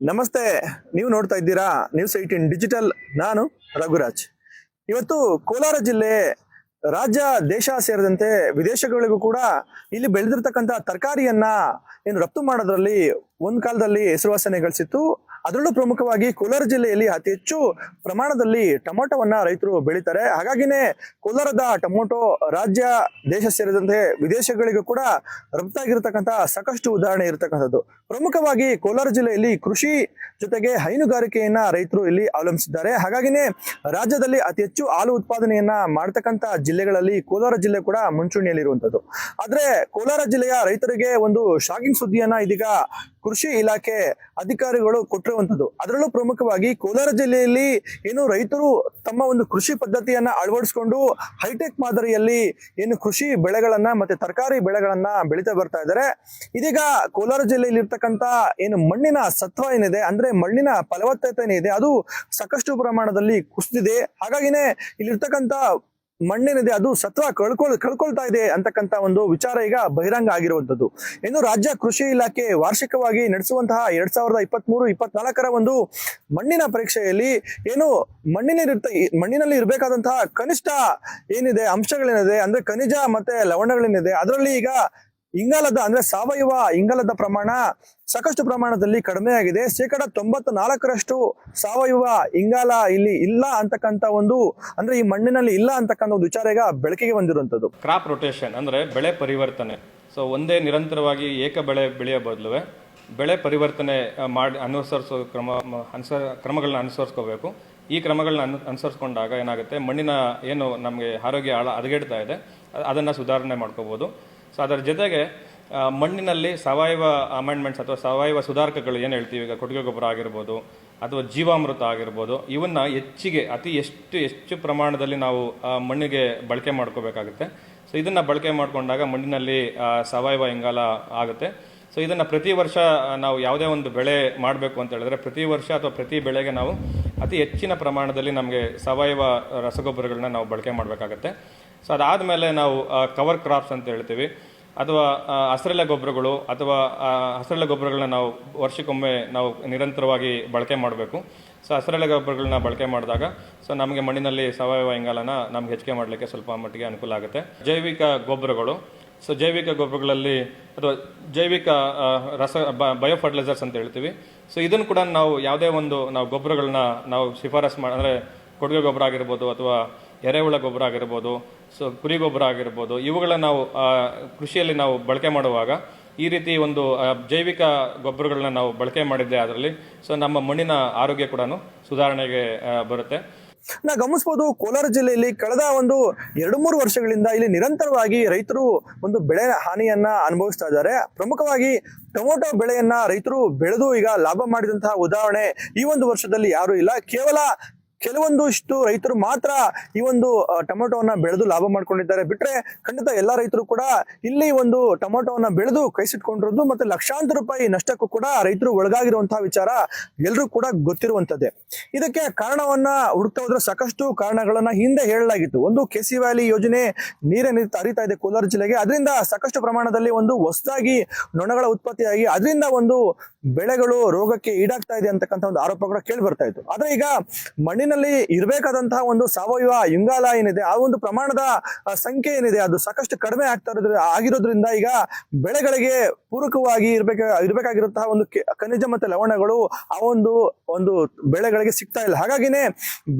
ನಮಸ್ತೆ, ನೀವು ನೋಡ್ತಾ ಇದ್ದೀರಾ ನ್ಯೂಸ್ ಏಯ್ಟೀನ್ ಡಿಜಿಟಲ್ ನಾನು ರಘುರಾಜ್. ಇವತ್ತು ಕೋಲಾರ ಜಿಲ್ಲೆ ರಾಜ್ಯ ದೇಶ ಸೇರಿದಂತೆ ವಿದೇಶಗಳಿಗೂ ಕೂಡ ಇಲ್ಲಿ ಬೆಳೆದಿರ್ತಕ್ಕಂಥ ತರಕಾರಿಯನ್ನ ಏನು ರಫ್ತು ಮಾಡೋದ್ರಲ್ಲಿ ಒಂದ್ ಕಾಲದಲ್ಲಿ ಹೆಸರುವಾಸನೆ ಗಳಿಸಿತ್ತು. ಅದರಲ್ಲೂ ಪ್ರಮುಖವಾಗಿ ಕೋಲಾರ ಜಿಲ್ಲೆಯಲ್ಲಿ ಅತಿ ಹೆಚ್ಚು ಪ್ರಮಾಣದಲ್ಲಿ ಟೊಮೊಟೊವನ್ನ ರೈತರು ಬೆಳೀತಾರೆ. ಹಾಗಾಗಿನೇ ಕೋಲಾರದ ಟೊಮೊಟೊ ರಾಜ್ಯ ದೇಶ ಸೇರಿದಂತೆ ವಿದೇಶಗಳಿಗೂ ಕೂಡ ರಫ್ತಾಗಿರ್ತಕ್ಕಂಥ ಸಾಕಷ್ಟು ಉದಾಹರಣೆ ಇರತಕ್ಕಂಥದ್ದು. ಪ್ರಮುಖವಾಗಿ ಕೋಲಾರ ಜಿಲ್ಲೆಯಲ್ಲಿ ಕೃಷಿ ಜೊತೆಗೆ ಹೈನುಗಾರಿಕೆಯನ್ನ ರೈತರು ಇಲ್ಲಿ ಅವಲಂಬಿಸಿದ್ದಾರೆ. ಹಾಗಾಗಿನೇ ರಾಜ್ಯದಲ್ಲಿ ಅತಿ ಹೆಚ್ಚು ಹಾಲು ಉತ್ಪಾದನೆಯನ್ನ ಮಾಡ್ತಕ್ಕಂಥ ಜಿಲ್ಲೆಗಳಲ್ಲಿ ಕೋಲಾರ ಜಿಲ್ಲೆ ಕೂಡ ಮುಂಚೂಣಿಯಲ್ಲಿರುವಂಥದ್ದು. ಆದ್ರೆ ಕೋಲಾರ ಜಿಲ್ಲೆಯ ರೈತರಿಗೆ ಒಂದು ಶಾಕಿಂಗ್ ಸುದ್ದಿಯನ್ನ ಇದೀಗ ಕೃಷಿ ಇಲಾಖೆ ಅಧಿಕಾರಿಗಳು ಕೊಟ್ಟಿರುವಂತದ್ದು ಅದರಲ್ಲೂ ಪ್ರಮುಖವಾಗಿ ಕೋಲಾರ ಜಿಲ್ಲೆಯಲ್ಲಿ ಏನು ರೈತರು ತಮ್ಮ ಒಂದು ಕೃಷಿ ಪದ್ಧತಿಯನ್ನ ಅಳವಡಿಸಿಕೊಂಡು ಹೈಟೆಕ್ ಮಾದರಿಯಲ್ಲಿ ಏನು ಕೃಷಿ ಬೆಳೆಗಳನ್ನ ಮತ್ತೆ ತರಕಾರಿ ಬೆಳೆಗಳನ್ನ ಬೆಳೀತಾ ಬರ್ತಾ ಇದ್ದಾರೆ. ಇದೀಗ ಕೋಲಾರ ಜಿಲ್ಲೆಯಲ್ಲಿ ಇರ್ತಕ್ಕಂತ ಏನು ಮಣ್ಣಿನ ಸತ್ವ ಏನಿದೆ, ಅಂದ್ರೆ ಮಣ್ಣಿನ ಫಲವತ್ತತೆ ಏನಿದೆ ಅದು ಸಾಕಷ್ಟು ಪ್ರಮಾಣದಲ್ಲಿ ಕುಸಿದಿದೆ. ಹಾಗಾಗಿನೇ ಇಲ್ಲಿರ್ತಕ್ಕಂತ ಮಣ್ಣಿನಿದೆ, ಅದು ಸತ್ವ ಕಳ್ಕೊಳ್, ಕಳ್ಕೊಳ್ತಾ ಇದೆ ಅಂತಕ್ಕಂತ ಒಂದು ವಿಚಾರ ಈಗ ಬಹಿರಂಗ ಆಗಿರುವಂತದ್ದು ಇನ್ನು ರಾಜ್ಯ ಕೃಷಿ ಇಲಾಖೆ ವಾರ್ಷಿಕವಾಗಿ ನಡೆಸುವಂತಹ ಎರಡ್ ಸಾವಿರದ ಇಪ್ಪತ್ತ್ ಮೂರು ಇಪ್ಪತ್ನಾಲ್ಕರ ಒಂದು ಮಣ್ಣಿನ ಪರೀಕ್ಷೆಯಲ್ಲಿ ಏನು ಮಣ್ಣಿನ ಮಣ್ಣಿನಲ್ಲಿ ಇರಬೇಕಾದಂತಹ ಕನಿಷ್ಠ ಏನಿದೆ, ಅಂಶಗಳೇನಿದೆ, ಅಂದ್ರೆ ಖನಿಜ ಮತ್ತೆ ಲವಣಗಳೇನಿದೆ, ಅದರಲ್ಲಿ ಈಗ ಇಂಗಾಲದ ಅಂದ್ರೆ ಸಾವಯವ ಇಂಗಾಲದ ಪ್ರಮಾಣ ಸಾಕಷ್ಟು ಪ್ರಮಾಣದಲ್ಲಿ ಕಡಿಮೆ ಆಗಿದೆ. ಶೇಕಡ ತೊಂಬತ್ತು ನಾಲ್ಕರಷ್ಟು ಸಾವಯವ ಇಂಗಾಲ ಇಲ್ಲಿ ಇಲ್ಲ ಅಂತಕ್ಕಂತ ಒಂದು ಅಂದ್ರೆ ಈ ಮಣ್ಣಿನಲ್ಲಿ ಇಲ್ಲ ಅಂತಕ್ಕಂಥ ಒಂದು ವಿಚಾರ ಈಗ ಬೆಳಕಿಗೆ ಬಂದಿರುವಂತದ್ದು ಕ್ರಾಪ್ ರೊಟೇಷನ್ ಅಂದ್ರೆ ಬೆಳೆ ಪರಿವರ್ತನೆ. ಸೊ ಒಂದೇ ನಿರಂತರವಾಗಿ ಏಕ ಬೆಳೆ ಬೆಳೆಯ ಬದಲು ಬೆಳೆ ಪರಿವರ್ತನೆ ಮಾಡಿ ಅನುಸರಿಸೋ ಕ್ರಮ ಅನುಸ ಕ್ರಮಗಳನ್ನ ಅನುಸರಿಸ್ಕೋಬೇಕು. ಈ ಕ್ರಮಗಳನ್ನ ಅನು, ಅನುಸರಿಸ್ಕೊಂಡಾಗ ಏನಾಗುತ್ತೆ? ಮಣ್ಣಿನ ಏನು ನಮಗೆ ಆರೋಗ್ಯ ಹಾಳ ಹದಗೆಡ್ತಾ ಇದೆ. ಅದನ್ನು ಸುಧಾರಣೆ ಮಾಡ್ಕೋಬೋದು. ಸೊ ಅದರ ಜೊತೆಗೆ ಮಣ್ಣಿನಲ್ಲಿ ಸಾವಯವ ಅಮೆಂಡ್ಮೆಂಟ್ಸ್ ಅಥವಾ ಸಾವಯವ ಸುಧಾರಕಗಳು ಏನು ಹೇಳ್ತೀವಿ? ಈಗ ಕೊಟ್ಟಿಗೆ ಗೊಬ್ಬರ ಆಗಿರ್ಬೋದು ಅಥವಾ ಜೀವಾಮೃತ ಆಗಿರ್ಬೋದು, ಇವನ್ನು ಹೆಚ್ಚಿಗೆ, ಅತಿ ಎಷ್ಟು ಹೆಚ್ಚು ಪ್ರಮಾಣದಲ್ಲಿ ನಾವು ಮಣ್ಣಿಗೆ ಬಳಕೆ ಮಾಡ್ಕೋಬೇಕಾಗುತ್ತೆ. ಸೊ ಇದನ್ನು ಬಳಕೆ ಮಾಡಿಕೊಂಡಾಗ ಮಣ್ಣಿನಲ್ಲಿ ಸಾವಯವ ಇಂಗಾಲ ಆಗುತ್ತೆ. ಸೊ ಇದನ್ನು ಪ್ರತಿ ವರ್ಷ ನಾವು ಯಾವುದೇ ಒಂದು ಬೆಳೆ ಮಾಡಬೇಕು ಅಂತ ಹೇಳಿದ್ರೆ ಪ್ರತಿ ವರ್ಷ ಅಥವಾ ಪ್ರತಿ ಬೆಳೆಗೆ ನಾವು ಅತಿ ಹೆಚ್ಚಿನ ಪ್ರಮಾಣದಲ್ಲಿ ನಮಗೆ ಸಾವಯವ ರಸಗೊಬ್ಬರಗಳನ್ನ ನಾವು ಬಳಕೆ ಮಾಡಬೇಕಾಗತ್ತೆ. ಸೊ ಅದಾದಮೇಲೆ ನಾವು ಕವರ್ ಕ್ರಾಪ್ಸ್ ಅಂತ ಹೇಳ್ತೀವಿ. ಅಥವಾ ಹಸಿರೆಲೆ ಗೊಬ್ಬರಗಳು ಅಥವಾ ಹಸಿರೆಲೆ ಗೊಬ್ಬರಗಳನ್ನ ನಾವು ವರ್ಷಕ್ಕೊಮ್ಮೆ ನಾವು ನಿರಂತರವಾಗಿ ಬಳಕೆ ಮಾಡಬೇಕು. ಸೊ, ಹಸಿರೆಲೆ ಗೊಬ್ಬರಗಳನ್ನ ಬಳಕೆ ಮಾಡಿದಾಗ, ಸೊ, ನಮಗೆ ಮಣ್ಣಿನಲ್ಲಿ ಸಾವಯವ ಇಂಗಾಲನ ನಮ್ಗೆ ಹೆಚ್ಚಿಗೆ ಮಾಡಲಿಕ್ಕೆ ಸ್ವಲ್ಪ ಮಟ್ಟಿಗೆ ಅನುಕೂಲ ಆಗುತ್ತೆ. ಜೈವಿಕ ಗೊಬ್ಬರಗಳು, ಸೊ, ಜೈವಿಕ ಗೊಬ್ಬರಗಳಲ್ಲಿ, ಅಥವಾ ಜೈವಿಕ ರಸ ಬಯೋ ಫರ್ಟಿಲೈಸರ್ಸ್ ಅಂತ ಹೇಳ್ತೀವಿ. ಸೊ, ಇದನ್ನು ಕೂಡ ನಾವು ಯಾವುದೇ ಒಂದು ನಾವು ಗೊಬ್ಬರಗಳನ್ನ ನಾವು ಶಿಫಾರಸ್ ಮಾಡಿ ಅಂದರೆ ಕೊಡುಗೆ ಗೊಬ್ಬರ ಆಗಿರ್ಬೋದು ಅಥವಾ ಎರೆಹುಳ ಗೊಬ್ಬರ ಆಗಿರ್ಬೋದು, ಸೊ ಕುರಿ ಗೊಬ್ಬರ ಆಗಿರ್ಬೋದು, ಇವುಗಳನ್ನ ನಾವು ಕೃಷಿಯಲ್ಲಿ ನಾವು ಬಳಕೆ ಮಾಡುವಾಗ ಈ ರೀತಿ ಒಂದು ಜೈವಿಕ ಗೊಬ್ಬರಗಳನ್ನ ನಾವು ಬಳಕೆ ಮಾಡಿದ್ದೆ ಅದರಲ್ಲಿ ಸೊ ನಮ್ಮ ಮಣ್ಣಿನ ಆರೋಗ್ಯ ಕೂಡ ಸುಧಾರಣೆಗೆ ಬರುತ್ತೆ. ನಾ ಗಮನಿಸಬಹುದು ಕೋಲಾರ ಜಿಲ್ಲೆಯಲ್ಲಿ ಕಳೆದ ಒಂದು ಎರಡು ಮೂರು ವರ್ಷಗಳಿಂದ ಇಲ್ಲಿ ನಿರಂತರವಾಗಿ ರೈತರು ಒಂದು ಬೆಳೆ ಹಾನಿಯನ್ನ ಅನುಭವಿಸ್ತಾ ಇದ್ದಾರೆ. ಪ್ರಮುಖವಾಗಿ ಟೊಮೊಟೊ ಬೆಳೆಯನ್ನ ರೈತರು ಬೆಳೆದು ಈಗ ಲಾಭ ಮಾಡಿದಂತಹ ಉದಾಹರಣೆ ಈ ಒಂದು ವರ್ಷದಲ್ಲಿ ಯಾರು ಇಲ್ಲ. ಕೇವಲ ಕೆಲವೊಂದಿಷ್ಟು ರೈತರು ಮಾತ್ರ ಈ ಒಂದು ಟೊಮೊಟೊವನ್ನ ಬೆಳೆದು ಲಾಭ ಮಾಡ್ಕೊಂಡಿದ್ದಾರೆ. ಬಿಟ್ರೆ ಖಂಡಿತ ಎಲ್ಲ ರೈತರು ಕೂಡ ಇಲ್ಲಿ ಒಂದು ಟೊಮೊಟೊವನ್ನ ಬೆಳೆದು ಕೈಸಿಟ್ಕೊಂಡಿರೋದು ಮತ್ತೆ ಲಕ್ಷಾಂತರ ರೂಪಾಯಿ ನಷ್ಟಕ್ಕೂ ಕೂಡ ರೈತರು ಒಳಗಾಗಿರುವಂತಹ ವಿಚಾರ ಎಲ್ಲರೂ ಕೂಡ ಗೊತ್ತಿರುವಂತದ್ದೇ ಇದಕ್ಕೆ ಕಾರಣವನ್ನ ಹುಡುಕ್ತಾ ಹೋದ್ರೆ ಸಾಕಷ್ಟು ಕಾರಣಗಳನ್ನ ಹಿಂದೆ ಹೇಳಲಾಗಿತ್ತು. ಒಂದು ಕೆಸಿ ವ್ಯಾಲಿ ಯೋಜನೆ ನೀರೇ ಅರಿತಾ ಇದೆ ಕೋಲಾರ ಜಿಲ್ಲೆಗೆ. ಅದರಿಂದ ಸಾಕಷ್ಟು ಪ್ರಮಾಣದಲ್ಲಿ ಒಂದು ಹೊಸದಾಗಿ ನೊಣಗಳ ಉತ್ಪತ್ತಿಯಾಗಿ, ಅದರಿಂದ ಒಂದು ಬೆಳೆಗಳು ರೋಗಕ್ಕೆ ಈಡಾಗ್ತಾ ಇದೆ ಅಂತಕ್ಕಂಥ ಒಂದು ಆರೋಪ ಕೂಡ ಕೇಳಿ ಬರ್ತಾ ಇತ್ತು. ಆದ್ರೆ ಈಗ ಮಣ್ಣಿನಲ್ಲಿ ಇರಬೇಕಾದಂತಹ ಒಂದು ಸಾವಯವ ಇಂಗಾಲ ಏನಿದೆ, ಆ ಒಂದು ಪ್ರಮಾಣದ ಸಂಖ್ಯೆ ಏನಿದೆ, ಅದು ಸಾಕಷ್ಟು ಕಡಿಮೆ ಆಗ್ತಾ ಇರೋದ್ರ, ಆಗಿರೋದ್ರಿಂದ ಈಗ ಬೆಳೆಗಳಿಗೆ ಪೂರಕವಾಗಿ ಇರ್ಬೇಕ, ಇರಬೇಕಾಗಿರುವಂತಹ ಒಂದು ಖನಿಜ ಮತ್ತೆ ಲವಣಗಳು ಆ ಒಂದು ಒಂದು ಬೆಳೆಗಳಿಗೆ ಸಿಗ್ತಾ ಇಲ್ಲ. ಹಾಗಾಗಿನೇ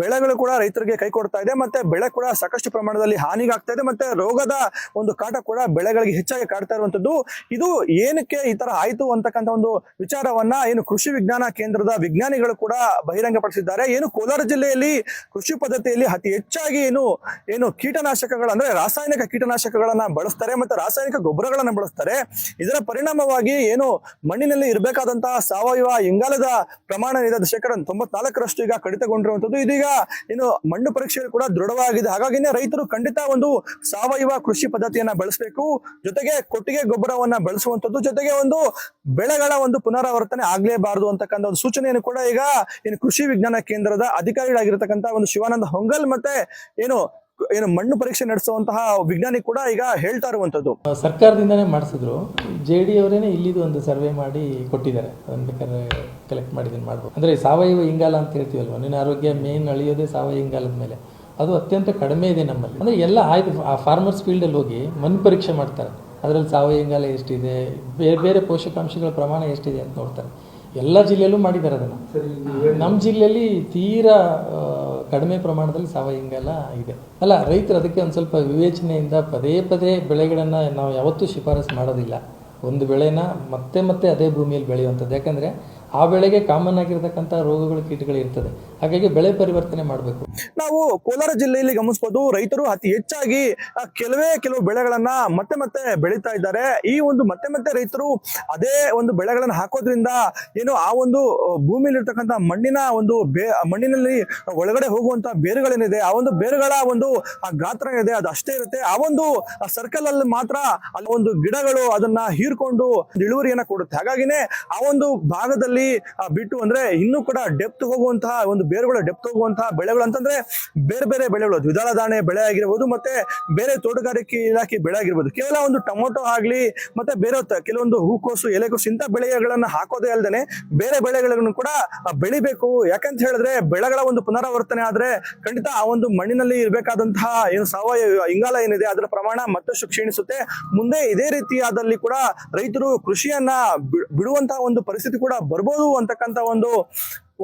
ಬೆಳೆಗಳು ಕೂಡ ರೈತರಿಗೆ ಕೈ ಕೊಡ್ತಾ ಇದೆ ಮತ್ತೆ ಬೆಳೆ ಕೂಡ ಸಾಕಷ್ಟು ಪ್ರಮಾಣದಲ್ಲಿ ಹಾನಿಗಾಗ್ತಾ ಇದೆ ಮತ್ತೆ ರೋಗದ ಒಂದು ಕಾಟ ಕೂಡ ಬೆಳೆಗಳಿಗೆ ಹೆಚ್ಚಾಗಿ ಕಾಡ್ತಾ ಇರುವಂತದ್ದು. ಇದು ಏನಕ್ಕೆ ಈ ತರ ಆಯ್ತು ಅಂತಕ್ಕಂಥ ಒಂದು ವಿಚಾರವನ್ನ ಏನು ಕೃಷಿ ವಿಜ್ಞಾನ ಕೇಂದ್ರದ ವಿಜ್ಞಾನಿಗಳು ಕೂಡ ಬಹಿರಂಗಪಡಿಸಿದ್ದಾರೆ. ಏನು ಕೋಲಾರ ಜಿಲ್ಲೆಯಲ್ಲಿ ಕೃಷಿ ಪದ್ಧತಿಯಲ್ಲಿ ಅತಿ ಹೆಚ್ಚಾಗಿ ಏನು ಏನು ಕೀಟನಾಶಕಗಳು ಅಂದ್ರೆ ರಾಸಾಯನಿಕ ಕೀಟನಾಶಕಗಳನ್ನ ಬಳಸ್ತಾರೆ ಮತ್ತೆ ರಾಸಾಯನಿಕ ಗೊಬ್ಬರಗಳನ್ನ ಬಳಸ್ತಾರೆ. ಇದರ ಪರಿಣಾಮವಾಗಿ ಏನು ಮಣ್ಣಿನಲ್ಲಿ ಇರಬೇಕಾದಂತಹ ಸಾವಯವ ಇಂಗಾಲದ ಪ್ರಮಾಣ ಅದು ಶೇಕಡ ತೊಂಬತ್ನಾಲ್ಕರಷ್ಟು ಈಗ ಕಡಿತಗೊಂಡಿರುವಂತದ್ದು ಇದೀಗ ಏನು ಮಣ್ಣು ಪರೀಕ್ಷೆಯಲ್ಲಿ ಕೂಡ ದೃಢವಾಗಿದೆ. ಹಾಗಾಗಿನೇ ರೈತರು ಖಂಡಿತ ಒಂದು ಸಾವಯವ ಕೃಷಿ ಪದ್ಧತಿಯನ್ನ ಬಳಸಬೇಕು. ಜೊತೆಗೆ ಕೊಟ್ಟಿಗೆ ಗೊಬ್ಬರವನ್ನ ಬಳಸುವಂತದ್ದು ಜೊತೆಗೆ ಒಂದು ಬೆಳೆಗಳ ಒಂದು ಪುನರಾವರ್ತನೆ ಆಗ್ಲೇಬಾರದು ಅಂತಕ್ಕಂಥ ಒಂದು ಸೂಚನೆಯನ್ನು ಕೂಡ ಈಗ ಏನು ಕೃಷಿ ವಿಜ್ಞಾನ ಕೇಂದ್ರದ ಅಧಿಕಾರಿಗಳಾಗಿರ್ತಕ್ಕಂಥ ಒಂದು ಶಿವಾನಂದ ಹೊಂಗಲ್ ಮತ್ತೆ ಏನು ಏನು ಮಣ್ಣು ಪರೀಕ್ಷೆ ನಡೆಸುವಂತಹ ವಿಜ್ಞಾನಿ ಕೂಡ ಈಗ ಹೇಳ್ತಾ ಇರುವಂತದ್ದು ಸರ್ಕಾರದಿಂದನೇ ಮಾಡಿಸಿದ್ರು. ಜೆ ಡಿ ಅವರೇನೆ ಇಲ್ಲಿದು ಒಂದು ಸರ್ವೆ ಮಾಡಿ ಕೊಟ್ಟಿದ್ದಾರೆ. ಅದನ್ನ ಬೇಕಾದ್ರೆ ಕಲೆಕ್ಟ್ ಮಾಡಿದ್ದೀನಿ ಮಾಡ್ಬೋದು. ಅಂದ್ರೆ ಸಾವಯವ ಇಂಗಾಲ ಅಂತ ಹೇಳ್ತೀವಲ್ವ? ನಿನ್ನ ಆರೋಗ್ಯ ಮೇನ್ ಅಳಿಯೋದೇ ಸಾವಯವ ಇಂಗಾಲದ ಮೇಲೆ. ಅದು ಅತ್ಯಂತ ಕಡಿಮೆ ಇದೆ ನಮ್ಮಲ್ಲಿ. ಅಂದ್ರೆ ಎಲ್ಲ ಆಯ್ತು, ಆ ಫಾರ್ಮರ್ಸ್ ಫೀಲ್ಡಲ್ಲಿ ಹೋಗಿ ಮಣ್ಣು ಪರೀಕ್ಷೆ ಮಾಡ್ತಾರೆ. ಅದರಲ್ಲಿ ಸಾವಯವ ಇಂಗಾಲ ಎಷ್ಟಿದೆ? ಬೇರೆ ಬೇರೆ ಪೋಷಕಾಂಶಗಳ ಪ್ರಮಾಣ ಎಷ್ಟಿದೆ ಅಂತ ನೋಡ್ತಾರೆ. ಎಲ್ಲ ಜಿಲ್ಲೆಯಲ್ಲೂ ಮಾಡಿದ್ದಾರೆ ಅದನ್ನು. ನಮ್ಮ ಜಿಲ್ಲೆಯಲ್ಲಿ ತೀರಾ ಕಡಿಮೆ ಪ್ರಮಾಣದಲ್ಲಿ ಸಾವಯವ ಇಂಗಾಲ ಇದೆ. ಅಲ್ಲ ರೈತರು ಅದಕ್ಕೆ ಒಂದು ಸ್ವಲ್ಪ ವಿವೇಚನೆಯಿಂದ ಪದೇ ಪದೇ ಬೆಳೆಗಳನ್ನು ನಾವು ಯಾವತ್ತೂ ಶಿಫಾರಸು ಮಾಡೋದಿಲ್ಲ. ಒಂದು ಬೆಳೆನ ಮತ್ತೆ ಮತ್ತೆ ಅದೇ ಭೂಮಿಯಲ್ಲಿ ಬೆಳೆಯುವಂಥದ್ದು. ಯಾಕಂದರೆ ಆ ಬೆಳೆಗೆ ಕಾಮನ್ ಆಗಿರ್ತಕ್ಕಂಥ ರೋಗಗಳು ಕೀಟಗಳು ಇರ್ತದೆ. ಹಾಗಾಗಿ ಬೆಳೆ ಪರಿವರ್ತನೆ ಮಾಡಬೇಕು. ನಾವು ಕೋಲಾರ ಜಿಲ್ಲೆಯಲ್ಲಿ ಗಮನಿಸಬಹುದು ರೈತರು ಅತಿ ಹೆಚ್ಚಾಗಿ ಕೆಲವೇ ಕೆಲವು ಬೆಳೆಗಳನ್ನ ಮತ್ತೆ ಮತ್ತೆ ಬೆಳೀತಾ ಇದ್ದಾರೆ. ಈ ಒಂದು ಮತ್ತೆ ಮತ್ತೆ ರೈತರು ಅದೇ ಒಂದು ಬೆಳೆಗಳನ್ನ ಹಾಕೋದ್ರಿಂದ ಏನು ಆ ಒಂದು ಭೂಮಿಯಲ್ಲಿ ಇರ್ತಕ್ಕಂಥ ಮಣ್ಣಿನ ಒಂದು ಮಣ್ಣಿನಲ್ಲಿ ಒಳಗಡೆ ಹೋಗುವಂತ ಬೇರುಗಳೇನಿದೆ, ಆ ಒಂದು ಬೇರುಗಳ ಒಂದು ಗಾತ್ರ ಏನಿದೆ ಅದು ಅಷ್ಟೇ ಇರುತ್ತೆ. ಆ ಒಂದು ಸರ್ಕಲ್ ಅಲ್ಲಿ ಮಾತ್ರ ಅಲ್ಲಿ ಒಂದು ಗಿಡಗಳು ಅದನ್ನ ಹೀರ್ಕೊಂಡು ಇಳುವರಿಯನ್ನ ಕೊಡುತ್ತೆ. ಹಾಗಾಗಿನೇ ಆ ಒಂದು ಭಾಗದಲ್ಲಿ ಬಿಟ್ಟು ಅಂದ್ರೆ ಇನ್ನೂ ಕೂಡ ಡೆಪ್ತ್ ಹೋಗುವಂತಹ ಒಂದು ಬೇರುಗಳ ಡೆಪ್ತ್ ಹೋಗುವಂತಹ ಬೆಳೆಗಳು ಅಂತಂದ್ರೆ ಬೇರೆ ಬೇರೆ ಬೆಳೆಗಳು. ದ್ವಿದಳ ಧಾನ್ಯ ಬೆಳೆ ಆಗಿರ್ಬೋದು ಮತ್ತೆ ಬೇರೆ ತೋಟಗಾರಿಕೆ ಇಲಾಖೆ ಬೆಳೆ ಆಗಿರ್ಬೋದು. ಕೇವಲ ಒಂದು ಟೊಮೊಟೊ ಆಗ್ಲಿ ಮತ್ತೆ ಬೇರೆ ಕೆಲವೊಂದು ಹೂಕೋಸು, ಎಲೆಕೋಸು ಇಂಥ ಬೆಳೆಗಳನ್ನ ಹಾಕೋದೇ ಅಲ್ಲದೆ ಬೇರೆ ಬೆಳೆಗಳನ್ನು ಕೂಡ ಬೆಳಿಬೇಕು. ಯಾಕಂತ ಹೇಳಿದ್ರೆ ಬೆಳೆಗಳ ಒಂದು ಪುನರಾವರ್ತನೆ ಆದ್ರೆ ಖಂಡಿತ ಆ ಒಂದು ಮಣ್ಣಿನಲ್ಲಿ ಇರಬೇಕಾದಂತಹ ಏನು ಸಾವಯವ ಇಂಗಾಲ ಏನಿದೆ ಅದರ ಪ್ರಮಾಣ ಮತ್ತಷ್ಟು ಕ್ಷೀಣಿಸುತ್ತೆ. ಮುಂದೆ ಇದೇ ರೀತಿಯಾದಲ್ಲಿ ಕೂಡ ರೈತರು ಕೃಷಿಯನ್ನ ಬಿಡುವಂತಹ ಒಂದು ಪರಿಸ್ಥಿತಿ ಕೂಡ ಬರ್ಬೋದು ಅಂತಕ್ಕಂಥ ಒಂದು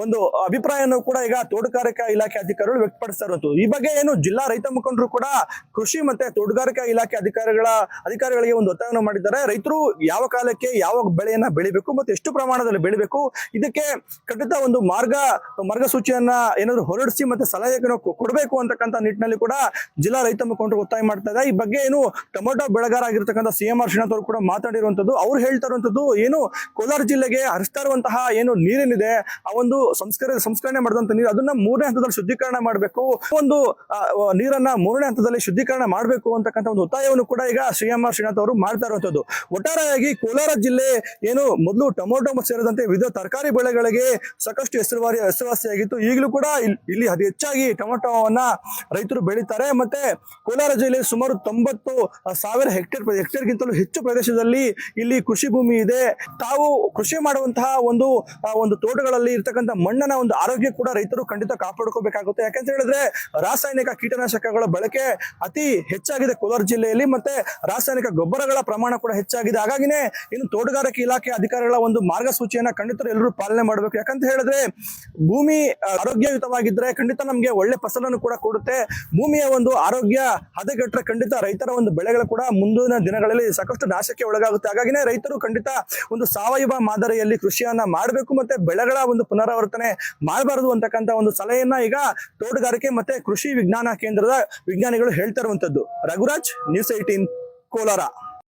ಒಂದು ಅಭಿಪ್ರಾಯವನ್ನು ಕೂಡ ಈಗ ತೋಟಗಾರಿಕಾ ಇಲಾಖೆ ಅಧಿಕಾರಿಗಳು ವ್ಯಕ್ತಪಡಿಸ್ತಾ ಈ ಬಗ್ಗೆ ಏನು ಜಿಲ್ಲಾ ರೈತ ಮುಖಂಡರು ಕೂಡ ಕೃಷಿ ಮತ್ತೆ ತೋಟಗಾರಿಕಾ ಇಲಾಖೆ ಅಧಿಕಾರಿಗಳ ಅಧಿಕಾರಿಗಳಿಗೆ ಒಂದು ಒತ್ತಾಯವನ್ನು ಮಾಡಿದ್ದಾರೆ. ರೈತರು ಯಾವ ಕಾಲಕ್ಕೆ ಯಾವ ಬೆಳೆಯನ್ನ ಬೆಳಿಬೇಕು ಮತ್ತೆ ಎಷ್ಟು ಪ್ರಮಾಣದಲ್ಲಿ ಬೆಳಿಬೇಕು, ಇದಕ್ಕೆ ಖಂಡಿತ ಒಂದು ಮಾರ್ಗ, ಮಾರ್ಗಸೂಚಿಯನ್ನ ಏನಾದ್ರು ಹೊರಡಿಸಿ ಮತ್ತೆ ಸಲಹೆಯನ್ನು ಕೊಡಬೇಕು ಅಂತಕ್ಕಂಥ ನಿಟ್ಟಿನಲ್ಲಿ ಕೂಡ ಜಿಲ್ಲಾ ರೈತ ಮುಖಂಡರು ಒತ್ತಾಯ ಮಾಡ್ತಾ ಇದೆ ಈ ಬಗ್ಗೆ ಏನು ಟೊಮೊಟೊ ಬೆಳೆಗಾರ ಆಗಿರ್ತಕ್ಕಂಥ ಸಿ ಎಂ ಆರ್ ಶ್ರೀನಾಥ್ ಅವರು ಕೂಡ ಮಾತಾಡಿರುವಂತದ್ದು ಅವ್ರು ಹೇಳ್ತಾ ಇರುವಂತದ್ದು ಏನು ಕೋಲಾರ ಜಿಲ್ಲೆಗೆ ಹರಿಸ್ತಾ ಇರುವಂತಹ ಏನು ನೀರೇನಿದೆ, ಆ ಒಂದು ಸಂಸ್ಕರ, ಸಂಸ್ಕರಣೆ ಮಾಡಿದಂತ ನೀರು, ಅದನ್ನ ಮೂರನೇ ಹಂತದಲ್ಲಿ ಶುದ್ಧೀಕರಣ ಮಾಡಬೇಕು. ಒಂದು ನೀರನ್ನ ಮೂರನೇ ಹಂತದಲ್ಲಿ ಶುದ್ಧೀಕರಣ ಮಾಡಬೇಕು ಅಂತಕ್ಕಂಥ ಒಂದು ಒತ್ತಾಯವನ್ನು ಕೂಡ ಈಗ ಸಿ ಎಂ ಆರ್ ಶ್ರೀನಾಥ್ ಅವರು ಮಾಡ್ತಾ ಇರುವಂತದ್ದು. ಒಟ್ಟಾರೆಯಾಗಿ ಕೋಲಾರ ಜಿಲ್ಲೆ ಏನು ಮೊದಲು ಟೊಮೊಟೊ ಸೇರಿದಂತೆ ವಿವಿಧ ತರಕಾರಿ ಬೆಳೆಗಳಿಗೆ ಸಾಕಷ್ಟು ಹೆಸರುವಾರಿ, ಹೆಸರುವಾಸಿಯಾಗಿತ್ತು. ಈಗಲೂ ಕೂಡ ಇಲ್- ಇಲ್ಲಿ ಅತಿ ಹೆಚ್ಚಾಗಿ ಟೊಮೊಟೊವನ್ನ ರೈತರು ಬೆಳೀತಾರೆ. ಮತ್ತೆ ಕೋಲಾರ ಜಿಲ್ಲೆ ಸುಮಾರು ತೊಂಬತ್ತು ಸಾವಿರ ಹೆಕ್ಟೇರ್ ಗಿಂತಲೂ ಹೆಚ್ಚು ಪ್ರದೇಶದಲ್ಲಿ ಇಲ್ಲಿ ಕೃಷಿ ಭೂಮಿ ಇದೆ. ತಾವು ಕೃಷಿ ಮಾಡುವಂತಹ ಒಂದು ಒಂದು ತೋಟಗಳಲ್ಲಿ ಇರ್ತಕ್ಕಂಥ ಮಣ್ಣನ ಒಂದು ಆರೋಗ್ಯ ಕೂಡ ರೈತರು ಖಂಡಿತ ಕಾಪಾಡ್ಕೋಬೇಕಾಗುತ್ತೆ. ಯಾಕಂತ ಹೇಳಿದ್ರೆ ರಾಸಾಯನಿಕ ಕೀಟನಾಶಕಗಳ ಬಳಕೆ ಅತಿ ಹೆಚ್ಚಾಗಿದೆ ಕೋಲಾರ ಜಿಲ್ಲೆಯಲ್ಲಿ ಮತ್ತೆ ರಾಸಾಯನಿಕ ಗೊಬ್ಬರಗಳ ಪ್ರಮಾಣ ಕೂಡ ಹೆಚ್ಚಾಗಿದೆ. ಹಾಗಾಗಿನೇ ಇನ್ನು ತೋಟಗಾರಿಕೆ ಇಲಾಖೆ ಅಧಿಕಾರಿಗಳ ಒಂದು ಮಾರ್ಗಸೂಚಿಯನ್ನ ಖಂಡಿತ ಎಲ್ಲರೂ ಪಾಲನೆ ಮಾಡಬೇಕು. ಯಾಕಂತ ಹೇಳಿದ್ರೆ ಭೂಮಿ ಆರೋಗ್ಯಯುತವಾಗಿದ್ರೆ ಖಂಡಿತ ನಮಗೆ ಒಳ್ಳೆ ಫಸಲನ್ನು ಕೂಡ ಕೊಡುತ್ತೆ. ಭೂಮಿಯ ಒಂದು ಆರೋಗ್ಯ ಹದಗೆಟ್ಟರೆ ಖಂಡಿತ ರೈತರ ಒಂದು ಬೆಳೆಗಳು ಕೂಡ ಮುಂದಿನ ದಿನಗಳಲ್ಲಿ ಸಾಕಷ್ಟು ನಾಶಕ್ಕೆ ಒಳಗಾಗುತ್ತೆ. ಹಾಗಾಗಿನೇ ರೈತರು ಖಂಡಿತ ಒಂದು ಸಾವಯವ ಮಾದರಿಯಲ್ಲಿ ಕೃಷಿಯನ್ನ ಮಾಡಬೇಕು ಮತ್ತೆ ಬೆಳೆಗಳ ಒಂದು ಪುನರಾವರ್ತನೆ ಮಾಡಬಾರದು ಅಂತಕ್ಕಂಥ ಒಂದು ಸಲಹೆಯನ್ನ ಈಗ ತೋಟಗಾರಿಕೆ ಮತ್ತೆ ಕೃಷಿ ವಿಜ್ಞಾನ ಕೇಂದ್ರದ ವಿಜ್ಞಾನಿಗಳು ಹೇಳ್ತಾ ಇರುವಂತದ್ದು ರಘುರಾಜ್ ನ್ಯೂಸ್ ಏಟೀನ್ ಕೋಲಾರ.